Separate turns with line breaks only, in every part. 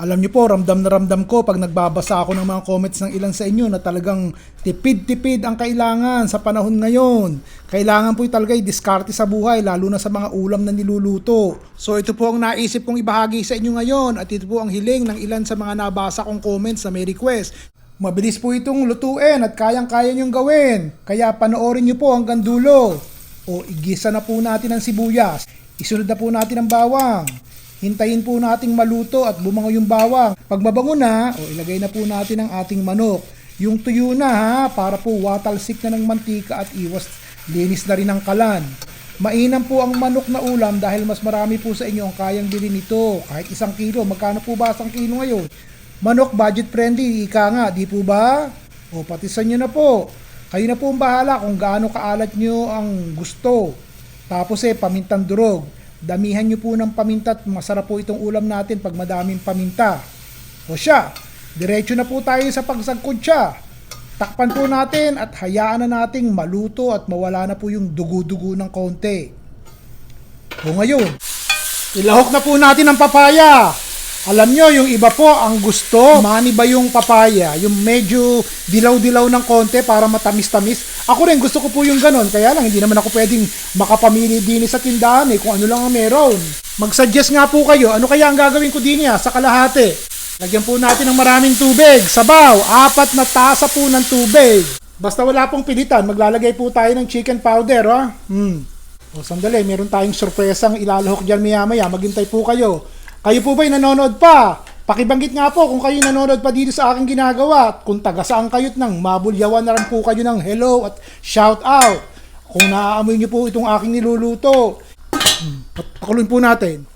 Alam niyo po, ramdam na ramdam ko pag nagbabasa ako ng mga comments ng ilan sa inyo na talagang tipid-tipid ang kailangan sa panahon ngayon. Kailangan po talaga i-diskarte sa buhay, lalo na sa mga ulam na niluluto. So ito po ang naisip kong ibahagi sa inyo ngayon at ito po ang hiling ng ilan sa mga nabasa kong comments na may request. Mabilis po itong lutuin at kayang-kaya niyong gawin. Kaya panoorin niyo po hanggang dulo. O igisa na po natin ang sibuyas. Isunod na po natin ang bawang. Hintayin po nating maluto at bumango yung bawang. Pag mabango na, o ilagay na po natin ang ating manok. Yung tuyo na ha, para po watalsik na ng mantika at iwas linis na rin ang kalan. Mainam po ang manok na ulam dahil mas marami po sa inyo ang kayang bilhin nito. Kahit isang kilo, magkano po ba isang kilo ngayon? Manok budget friendly, ika nga, di po ba? O patisan nyo na po. Kayo na po ang bahala kung gaano kaalat nyo ang gusto. Tapos eh, pamintang durog. Damihan nyo po ng paminta at masarap po itong ulam natin pag madaming paminta. O siya, diretso na po tayo sa pagsagkod siya. Takpan po natin at hayaan na nating maluto at mawala na po yung dugo-dugo ng konti. O ngayon, ilahok na po natin ang papaya. Alam nyo, yung iba po ang gusto, mani ba yung papaya? Yung medyo dilaw-dilaw ng konti para matamis-tamis. Ako rin, gusto ko po yung ganon. Kaya lang, hindi naman ako pwedeng makapamili din sa tindahan eh, kung ano lang ang meron. Mag-suggest nga po kayo, ano kaya ang gagawin ko din niya sa kalahati? Lagyan po natin ng maraming tubig. Sabaw, apat na tasa po ng tubig. Basta wala pong pilitan, maglalagay po tayo ng chicken powder, ha? Hmm. O sandali, meron tayong sorpresang ilalahok dyan maya-maya. Maghintay po kayo. Kayo po ba'y nanonood pa? Pakibanggit nga po kung kayo nanonood pa dito sa aking ginagawa. At kung taga saan kayo't nang mabulyawan na rin po kayo ng hello at shout out. Kung naaamoy niyo po itong aking niluluto. Pakuloyin po natin.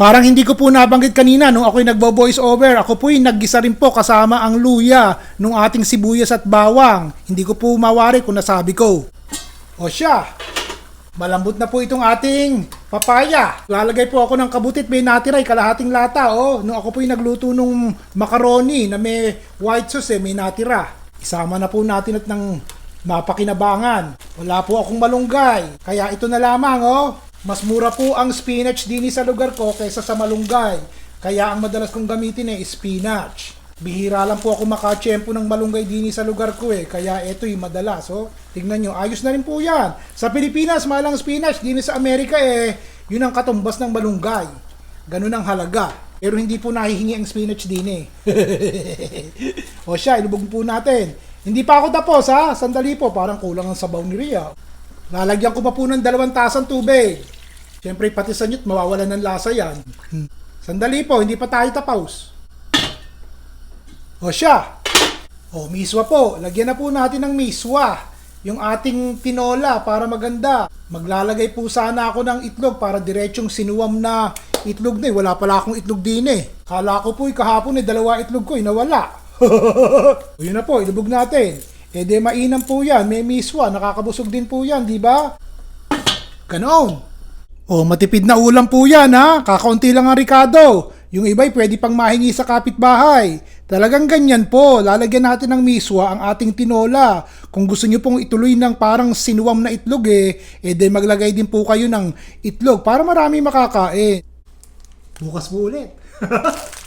Parang hindi ko po nabanggit kanina nung ako'y nagbo-voice over. Ako po'y naggisa rin po kasama ang luya nung ating sibuyas at bawang. Hindi ko po mawari kung nasabi ko. O siya, malambot na po itong ating papaya. Lalagay po ako ng kabutit, may natiray, kalahating lata. Oh, nung ako po'y nagluto nung macaroni na may white sauce, eh, may natira. Isama na po natin at ng mapakinabangan. Wala po akong malunggay. Kaya ito na lamang, oh. Mas mura po ang spinach din sa lugar ko kaysa sa malunggay. Kaya ang madalas kong gamitin ay spinach. Bihira lang po ako makachempo ng malunggay din sa lugar ko eh. Kaya ito'y madalas. Oh. Tingnan nyo, ayos na rin po yan. Sa Pilipinas, malang spinach. Din sa Amerika eh, yun ang katumbas ng malunggay. Ganun ang halaga. Pero hindi po nahihingi ang spinach din eh. o siya, ilubog po natin. Hindi pa ako tapos ha. Sandali po, parang kulang ang sabaw ni Ria. Lalagyan ko pa po ng dalawang tasang tubig. Siyempre, pati sa niyot, mawawalan ng lasa yan. Hmm. Sandali po, hindi pa tayo tapos. O siya. O, miswa po. Lagyan na po natin ng miswa. Yung ating tinola para maganda. Maglalagay po sana ako ng itlog para diretsong sinuwam na itlog na eh. Wala pala akong itlog din eh. Kala ko po eh, kahapon eh, dalawa itlog ko eh, nawala. o yun na po, ilubog natin. E de mainam po yan, may miswa, nakakabusog din po yan, di ba? Ganon. O, matipid na ulam po yan ha. Kakaunti lang ang Ricardo. Yung iba'y pwede pang mahingi sa kapitbahay. Talagang ganyan po. Lalagyan natin ng miswa ang ating tinola. Kung gusto nyo pong ituloy ng parang sinuwam na itlog eh, eh maglagay din po kayo ng itlog para marami makakain. Bukas po ulit.